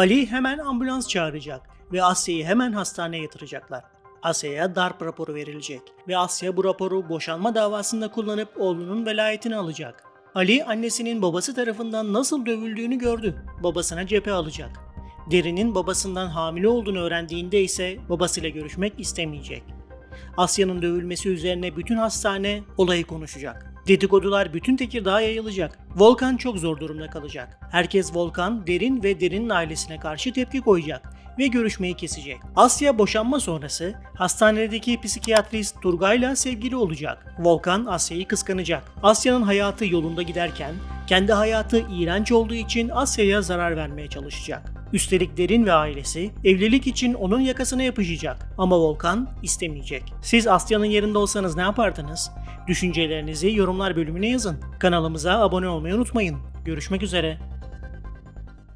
Ali hemen ambulans çağıracak ve Asya'yı hemen hastaneye yatıracaklar. Asya'ya darp raporu verilecek ve Asya bu raporu boşanma davasında kullanıp oğlunun velayetini alacak. Ali annesinin babası tarafından nasıl dövüldüğünü gördü. Babasına cephe alacak. Derin'in babasından hamile olduğunu öğrendiğinde ise babasıyla görüşmek istemeyecek. Asya'nın dövülmesi üzerine bütün hastane olayı konuşacak. Dedikodular bütün Tekirdağ'a yayılacak. Volkan çok zor durumda kalacak. Herkes Volkan, Derin ve Derin'in ailesine karşı tepki koyacak ve görüşmeyi kesecek. Asya boşanma sonrası hastanedeki psikiyatrist Turgay'la sevgili olacak. Volkan Asya'yı kıskanacak. Asya'nın hayatı yolunda giderken kendi hayatı iğrenç olduğu için Asya'ya zarar vermeye çalışacak. Üstelik Derin ve ailesi evlilik için onun yakasına yapışacak ama Volkan istemeyecek. Siz Asya'nın yerinde olsanız ne yapardınız? Düşüncelerinizi yorumlar bölümüne yazın. Kanalımıza abone olmayı unutmayın. Görüşmek üzere.